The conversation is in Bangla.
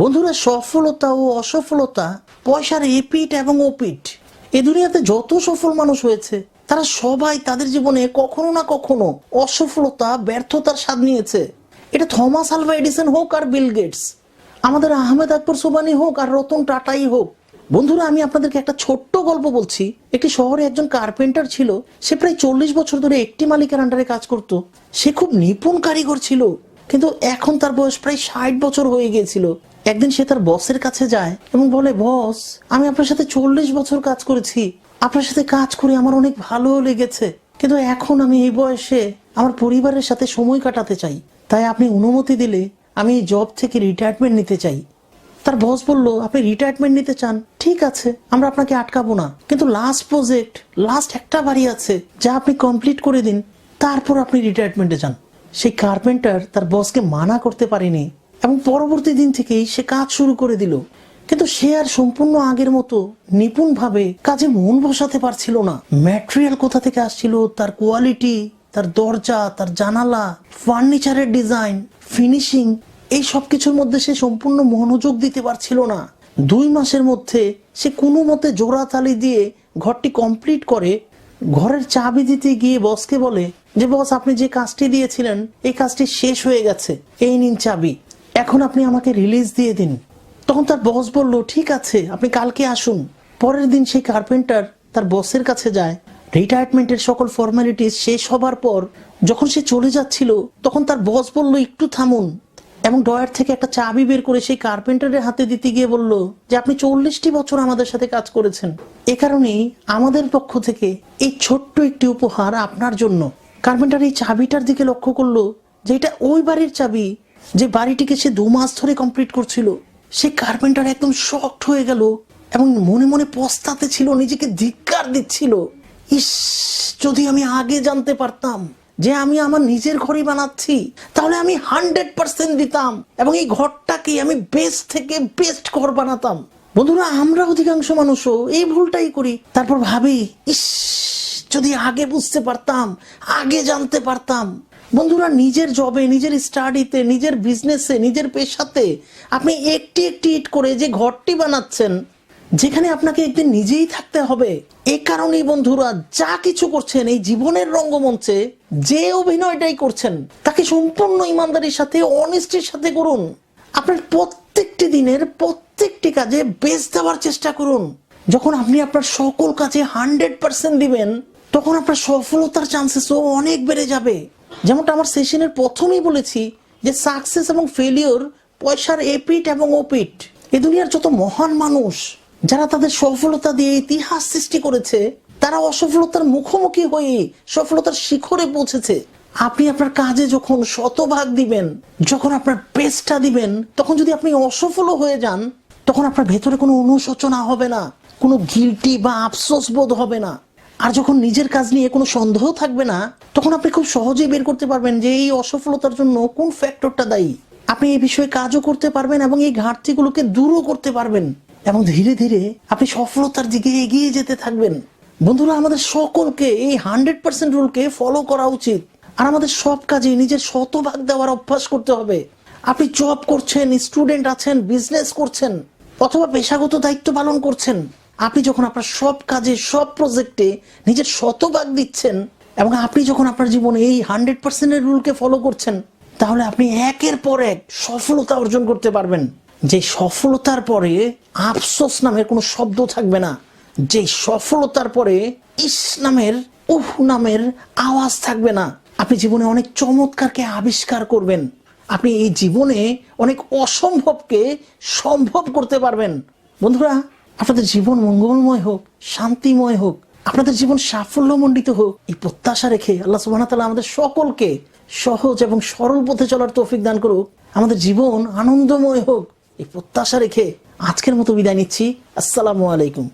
বন্ধুরা, সফলতা ও অসফলতা, পয়সার এপিট এবং ওপিট এ দুনিয়াতে যত সফল মানুষ হয়েছে, তারা সবাই তাদের জীবনে কখনো না কখনো অসফলতা, ব্যর্থতার স্বাদ নিয়েছে। এটা থমাস আলভা এডিসন হোক আর বিল গেটস, আমাদের আহমেদ আকবর সোবানি হোক আর রতন টাটাই হোক। বন্ধুরা, আমি আপনাদেরকে একটা ছোট্ট গল্প বলছি। একটি শহরে একজন কার্পেন্টার ছিল, সে প্রায় চল্লিশ বছর ধরে একটি মালিকের আন্ডারে কাজ করত। সে খুব নিপুণ কারিগর ছিল, কিন্তু এখন তার বয়স প্রায় ষাট বছর হয়ে গিয়েছিল। একদিন সে তার বসের কাছে যায় এবং বলে বস আমি আপনার সাথে চল্লিশ বছর কাজ করেছি। আপনার সাথে কাজ করে আমার অনেক ভালো লেগেছে। কিন্তু এখন আমি এই বয়সে আমার পরিবারের সাথে সময় কাটাতে চাই। তাই আপনি অনুমতি দিলে আমি এই জব থেকে রিটায়ারমেন্ট নিতে চাই। তার বস বলল, আপনি রিটায়ারমেন্ট নিতে চান? ঠিক আছে, আমরা আপনাকে আটকাবো না। কিন্তু লাস্ট প্রজেক্ট লাস্ট একটা বাড়ি আছে, যা আপনি কমপ্লিট করে দিন। তারপর আপনি রিটায়ারমেন্টে যান। সেই কার্পেন্টার তার বসকে মানা করতে পারেনি। এবং পরবর্তী দিন থেকেই সে কাজ শুরু করে দিল। কিন্তু সে আর সম্পূর্ণ আগের মতো নিপুণভাবে কাজে মন বসাতে পারছিল না। ম্যাটেরিয়াল কোথা থেকে আসছিল? তার কোয়ালিটি, তার দরজা, তার জানালা, ফার্নিচারের ডিজাইন, ফিনিশিং, এই সব কিছুর মধ্যে সে সম্পূর্ণ মনোযোগ দিতে পারছিল না। দুই মাসের মধ্যে সে কোনো মতে জোড়া তালি দিয়ে ঘরটি কমপ্লিট করে ঘরের চাবি দিতে গিয়ে বসকে বলে যে, বস, আপনি যে কাজটি দিয়েছিলেন, এই কাজটি শেষ হয়ে গেছে। এই নিন চাবি। এখন আপনি আমাকে রিলিজ দিয়ে দিন। তখন তার বস বলল, ঠিক আছে, আপনি কালকে আসুন। পরের দিন সেই কার্পেন্টার তার বসের কাছে যায়। রিটায়ারমেন্টের সকল ফর্মালিটিস শেষ হবার পর যখন সে চলে যাচ্ছিল, তখন তার বস বলল, একটু থামুন। এবং ডয়ার থেকে একটা চাবি বের করে সেই কার্পেন্টারের হাতে দিতে গিয়ে বলল, যে আপনি চল্লিশটি বছর আমাদের সাথে কাজ করেছেন। এ কারণেই আমাদের পক্ষ থেকে এই ছোট্ট একটি উপহার আপনার জন্য। কার্পেন্টার এই চাবিটার দিকে লক্ষ্য করল যে এটা ওই বাড়ির চাবি যে বাড়িটিকে সে দু মাস ধরে কমপ্লিট করছিল, সে কার্পেন্টার একদম শক্ট হয়ে গেল এবং মনে মনে পস্তাতে ছিল, নিজেকে ধিক্কার দিচ্ছিল। ইস, যদি আমি আগে জানতে পারতাম যে আমি আমার নিজের ঘরই বানাচ্ছি, তাহলে আমি হান্ড্রেড পার্সেন্ট দিতাম এবং এই ঘরটাকে আমি বেস্ট থেকে বেস্ট ঘর বানাতাম। বন্ধুরা, আমরা অধিকাংশ মানুষও এই ভুলটাই করি। তারপর ভাবি, ইস, যদি আগে বুঝতে পারতাম, আগে জানতে পারতাম বন্ধুরা, নিজের জবে নিজের স্টাডিতে নিজের বিজনেসে নিজের পেশাতে আপনি একটি একটি ইট করে যে ঘরটি বানাচ্ছেন, যেখানে আপনাকে একদিন নিজেই থাকতে হবে। এ কারণেই বন্ধুরা, যা কিছু করছেন এই জীবনের রঙ্গমঞ্চে, যে অভিনয়টাই করছেন, তাকে সম্পূর্ণ ইমানদারির সাথে অনেস্টির সাথে করুন। আপনার প্রত্যেকটি দিনের প্রত্যেকটি কাজে বেশ দেওয়ার চেষ্টা করুন। যখন আপনি আপনার সকল কাজে হান্ড্রেড পার্সেন্ট দিবেন, তখন আপনার সফলতার চান্সেসও অনেক বেড়ে যাবে। যেমনটা আমার সেশনের প্রথমেই বলেছি যে সাকসেস এবং ফেলিওর পয়সার এপিট এবং ওপিট এ দুনিয়ার যত মহান মানুষ, যারা তাদের সফলতা দিয়ে ইতিহাস সৃষ্টি করেছে, তারা অসফলতার মুখোমুখি হয়ে সফলতার শিখরে পৌঁছেছে। আপনি আপনার কাজে যখন শতভাগ দিবেন, যখন আপনার বেস্টটা দিবেন, তখন যদি আপনি অসফলও হয়ে যান, তখন আপনার ভেতরে কোনো অনুশোচনা হবে না, কোনো গিলটি বা আফসোস বোধ হবে না। আর যখন নিজের কাজ নিয়ে কোনো সন্দেহ থাকবে না, তখন আপনি খুব সহজেই বের করতে পারবেন যে এই অসফলতার জন্য কোন ফ্যাক্টরটা দায়ী। আপনি এই বিষয়ে কাজও করতে পারবেন এবং এই ঘাটতিগুলোকে দূরও করতে পারবেন এবং ধীরে ধীরে আপনি সফলতার দিকে এগিয়ে যেতে থাকবেন। বন্ধুরা, আমাদের সকলকে এই হান্ড্রেড পার্সেন্ট রুলকে ফলো করা উচিত। আর আমাদের সব কাজে নিজের শতভাগ দেওয়ার অভ্যাস করতে হবে। আপনি জব করছেন স্টুডেন্ট আছেন বিজনেস করছেন, অথবা পেশাগত দায়িত্ব পালন করছেন। আপনি যখন আপনার সব কাজে, সব প্রজেক্টে নিজের শতভাগ দিচ্ছেন এবং আপনি যখন আপনার জীবনে এই হান্ড্রেড পার্সেন্টের রুলকে ফলো করছেন, তাহলে আপনি একের পর এক সফলতা অর্জন করতে পারবেন। যে সফলতার পরে আফসোস নামের কোনো শব্দ থাকবে না। যে সফলতার পরে ইস নামের, উহ নামের আওয়াজ থাকবে না। আপনি জীবনে অনেক চমৎকারকে আবিষ্কার করবেন। আপনি এই জীবনে অনেক অসম্ভবকে সম্ভব করতে পারবেন। বন্ধুরা আপনাদের জীবন মঙ্গলময় হোক, শান্তিময় হোক, আপনাদের জীবন সাফল্যমণ্ডিত হোক, এই প্রত্যাশা রেখে আল্লাহ সুবাহ আমাদের সকলকে সহজ এবং সরল পথে চলার তৌফিক দান করুক, আমাদের জীবন আনন্দময় হোক, এই প্রত্যাশা রেখে আজকের মতো বিদায় নিচ্ছি। আসসালামু আলাইকুম।